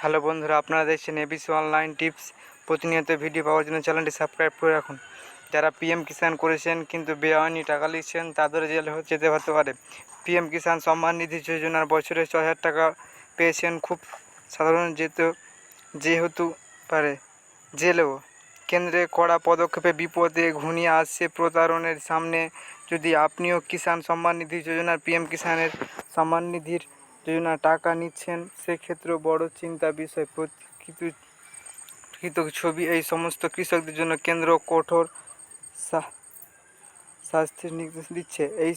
Hello বন্ধুরা, আপনারা দেখছেন এবিসি অনলাইন টিপস প্রতিনিয়ত ভিডিও পাওয়ার জন্য চ্যানেলটি সাবস্ক্রাইব করে রাখুন। যারা পিএম কিষাণ করেছেন কিন্তু বেআইনি টাকা লিখছেন, তাদের জেল যেতে হতে পারে। পিএম কিষাণ সম্মান নিধি যোজনার বছরে ছ হাজার টাকা পেয়েছেন খুব সাধারণ যেহেতু যেহেতু পারে। জেলেও। কেন্দ্রে কড়া পদক্ষেপে বিপদে ঘনিয়ে আসছে প্রতারণের সামনে। যদি আপনিও কিষাণ সম্মান নিধি যোজনার পিএম কিষাণের সম্মান নিধির যোজনা টাকা নিচ্ছেন, সেক্ষেত্রেও বড় চিন্তা বিষয়। প্রকৃত ছবি এই সমস্ত কৃষকদের জন্য কেন্দ্র কঠোর শাস্তির নির্দেশ দিচ্ছে। এই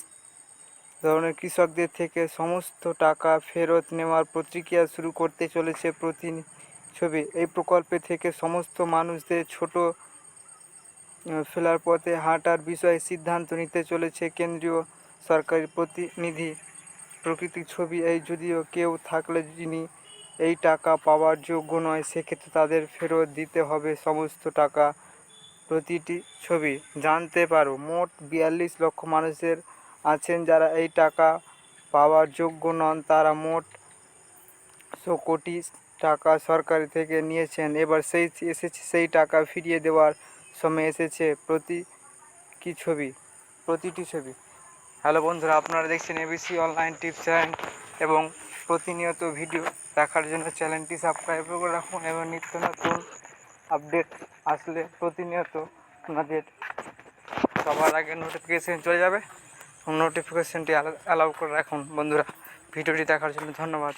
ধরনের কৃষকদের থেকে সমস্ত টাকা ফেরত নেওয়ার প্রতিক্রিয়া শুরু করতে চলেছে প্রতি ছবি। এই প্রকল্পে থেকে সমস্ত মানুষদের ছোট ফেলার পথে হাঁটার বিষয়ে সিদ্ধান্ত নিতে চলেছে কেন্দ্রীয় সরকারি প্রতিনিধি প্রকৃতির ছবি, এই যদিও কেউ থাকলে যিনি এই টাকা পাওয়ার যোগ্য নয়, সেক্ষেত্রে তাদের ফেরত দিতে হবে সমস্ত টাকা। প্রতিটি ছবি জানতে পারো, মোট বিয়াল্লিশ লক্ষ মানুষের আছেন যারা এই টাকা পাওয়ার যোগ্য নন, তারা মোট শো কোটি টাকা সরকারি থেকে নিয়েছেন। এবার সেই, এসেছে সেই টাকা ফিরিয়ে দেওয়ার সময় এসেছে প্রতি কি ছবি? প্রতিটি ছবি। হ্যালো বন্ধুরা, আপনারা দেখছেন এবিসি অনলাইন টিপস চ্যানেল এবং প্রতিনিয়ত ভিডিও দেখার জন্য চ্যানেলটি সাবস্ক্রাইব করে রাখুন এবং নিত্য নতুন আপডেট আসলে প্রতিনিয়ত আপনাদের সবার আগে নোটিফিকেশান চলে যাবে। নোটিফিকেশানটি অ্যালাউ করে রাখুন বন্ধুরা। ভিডিওটি দেখার জন্য ধন্যবাদ।